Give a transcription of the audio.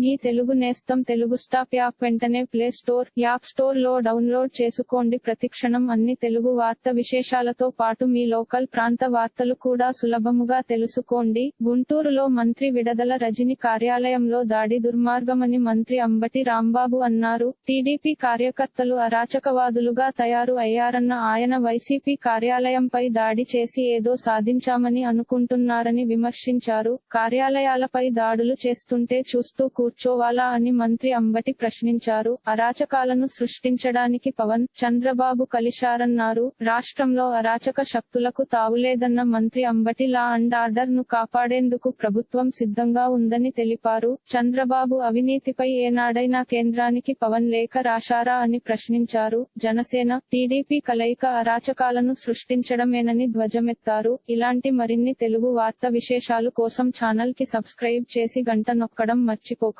మీ తెలుగు నేస్తం Telugu stop app వెంటనే play store app స్టోర్లో డౌన్లోడ్ చేసుకోండి. ప్రతిక్షణం అన్ని తెలుగు వార్త విశేషాలతో పాటు మీ లోకల్ ప్రాంత వార్తలు కూడా సులభముగా తెలుసుకోండి. గుంటూరులో మంత్రి విడదల రజని కార్యాలయంలో దాడి దుర్మార్గమని మంత్రి అంబటి రాంబాబు అన్నారు. టీడీపీ కార్యకర్తలు అరాచకవాదులుగా తయారు అయ్యారన్న ఆయన వైసీపీ కార్యాలయంపై దాడి చేసి ఏదో సాధించామని అనుకుంటున్నారని విమర్శించారు. కార్యాలయాలపై దాడులు చేస్తుంటే చూస్తూ కూర్చోవాలా అని మంత్రి అంబటి ప్రశ్నించారు. అరాచకాలను సృష్టించడానికి పవన్ చంద్రబాబు కలిశారన్నారు. రాష్ట్రంలో అరాచక శక్తులకు తావులేదన్న మంత్రి అంబటి లా అండ్ ఆర్డర్ను కాపాడేందుకు ప్రభుత్వం సిద్ధంగా ఉందని తెలిపారు. చంద్రబాబు అవినీతిపై ఏనాడైనా కేంద్రానికి పవన్ లేఖ రాశారా అని ప్రశ్నించారు. జనసేన టీడీపీ కలయిక అరాచకాలను సృష్టించడమేనని ధ్వజమెత్తారు. ఇలాంటి మరిన్ని తెలుగు వార్త విశేషాలు కోసం ఛానల్కి సబ్స్క్రైబ్ చేసి గంట నొక్కడం మర్చిపోకండి